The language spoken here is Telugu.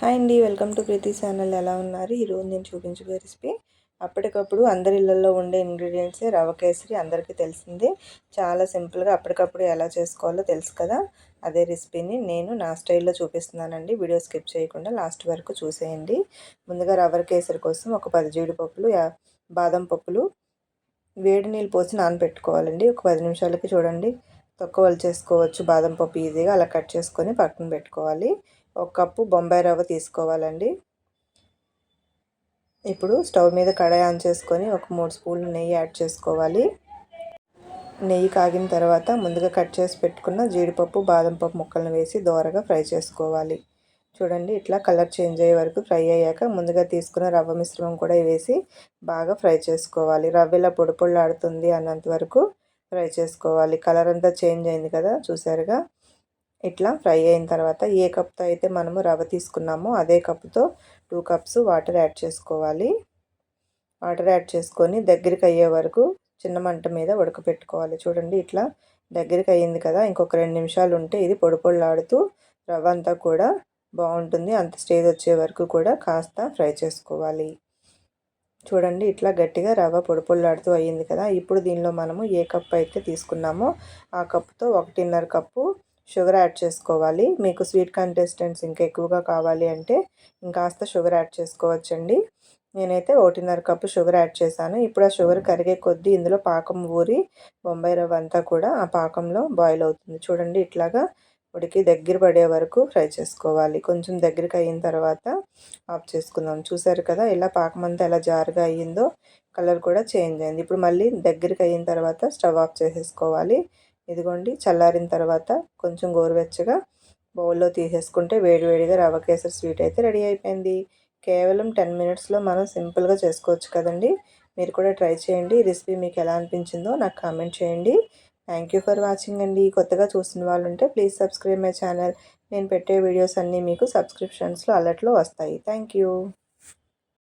హాయ్ అండి వెల్కమ్ టు ప్రీతి ఛానల్. ఎలా ఉన్నారు? ఈరోజు నేను చూపించబోయే రెసిపీ అప్పటికప్పుడు అందరి ఇళ్ళల్లో ఉండే ఇంగ్రీడియంట్సే రవ కేసరి అందరికీ తెలిసిందే. చాలా సింపుల్గా అప్పటికప్పుడు ఎలా చేసుకోవాలో తెలుసు కదా? అదే రెసిపీని నేను నా స్టైల్లో చూపిస్తున్నానండి. వీడియో స్కిప్ చేయకుండా లాస్ట్ వరకు చూసేయండి. ముందుగా రవ్వ కేసరి కోసం ఒక పది జీడిపప్పులు బాదం పప్పులు వేడి నీళ్ళు పోసి నానబెట్టుకోవాలండి. ఒక పది నిమిషాలకి చూడండి. తక్కువ చేసుకోవచ్చు. బాదం పప్పు ఈజీగా అలా కట్ చేసుకొని పక్కన పెట్టుకోవాలి. ఒక కప్పు బొంబాయి రవ్వ తీసుకోవాలండి. ఇప్పుడు స్టవ్ మీద కడాయి ఆన్ చేసుకొని ఒక మూడు స్పూన్లు నెయ్యి యాడ్ చేసుకోవాలి. నెయ్యి కాగిన తర్వాత ముందుగా కట్ చేసి పెట్టుకున్న జీడిపప్పు బాదం పప్పు ముక్కలను వేసి దోరగా ఫ్రై చేసుకోవాలి. చూడండి ఇట్లా కలర్ చేంజ్ అయ్యే వరకు ఫ్రై అయ్యాక ముందుగా తీసుకున్న రవ్వ మిశ్రమం కూడా వేసి బాగా ఫ్రై చేసుకోవాలి. రవ్వ ఇలా పొడి పొళ్ళాడుతుంది అన్నంత వరకు. ఫ్రై చేసుకోవాలి. కలర్ అంతా చేంజ్ అయింది కదా చూసారుగా? ఇట్లా ఫ్రై అయిన తర్వాత ఏ కప్తో అయితే మనము రవ్వ తీసుకున్నామో అదే కప్తో టూ కప్స్ వాటర్ యాడ్ చేసుకోవాలి. వాటర్ యాడ్ చేసుకొని దగ్గరికి అయ్యే వరకు చిన్న మంట మీద ఉడకపెట్టుకోవాలి. చూడండి ఇట్లా దగ్గరికి అయ్యింది కదా? ఇంకొక రెండు నిమిషాలు ఉంటే ఇది పొడి పొడిలాడుతూ రవ్వ అంతా కూడా బాగుంటుంది. అంత స్టేజ్ వచ్చే వరకు కూడా కాస్త ఫ్రై చేసుకోవాలి. చూడండి ఇట్లా గట్టిగా రవ్వ పొడి అయ్యింది కదా. ఇప్పుడు దీనిలో మనము ఏ కప్పు అయితే తీసుకున్నామో ఆ కప్పుతో ఒకటిన్నర కప్పు షుగర్ యాడ్ చేసుకోవాలి. మీకు స్వీట్ కంటెస్టెంట్స్ ఇంకా ఎక్కువగా కావాలి అంటే ఇంకాస్త షుగర్ యాడ్ చేసుకోవచ్చండి. నేనైతే ఒకటిన్నర కప్పు షుగర్ యాడ్ చేశాను. ఇప్పుడు ఆ షుగర్ కరిగే కొద్దీ ఇందులో పాకం ఊరి బొంబాయి రవ్వ అంతా కూడా ఆ పాకంలో బాయిల్ అవుతుంది. చూడండి ఇట్లాగా ఉడికి దగ్గర పడే వరకు ఫ్రై చేసుకోవాలి. కొంచెం దగ్గరికి అయిన తర్వాత ఆఫ్ చేసుకుందాం. చూసారు కదా ఇలా పాకమంతా ఎలా జారుగా అయ్యిందో కలర్ కూడా చేంజ్ అయింది. ఇప్పుడు మళ్ళీ దగ్గరికి అయిన తర్వాత స్టవ్ ఆఫ్ చేసేసుకోవాలి. ఇదిగోండి చల్లారిన తర్వాత కొంచెం గోరువెచ్చగా బౌల్లో తీసేసుకుంటే వేడివేడిగా రవ్వ కేసరి స్వీట్ అయితే రెడీ అయిపోయింది. కేవలం టెన్ మినిట్స్లో మనం సింపుల్గా చేసుకోవచ్చు కదండి. మీరు కూడా ట్రై చేయండి. ఈ రెసిపీ మీకు ఎలా అనిపించిందో నాకు కామెంట్ చేయండి. థ్యాంక్ యూ ఫర్ వాచింగ్ అండి. కొత్తగా చూసిన వాళ్ళు ఉంటే ప్లీజ్ సబ్స్క్రైబ్ మై ఛానల్ నేను పెట్టే వీడియోస్ అన్నీ మీకు సబ్స్క్రిప్షన్స్లో అలర్ట్లో వస్తాయి. Thank you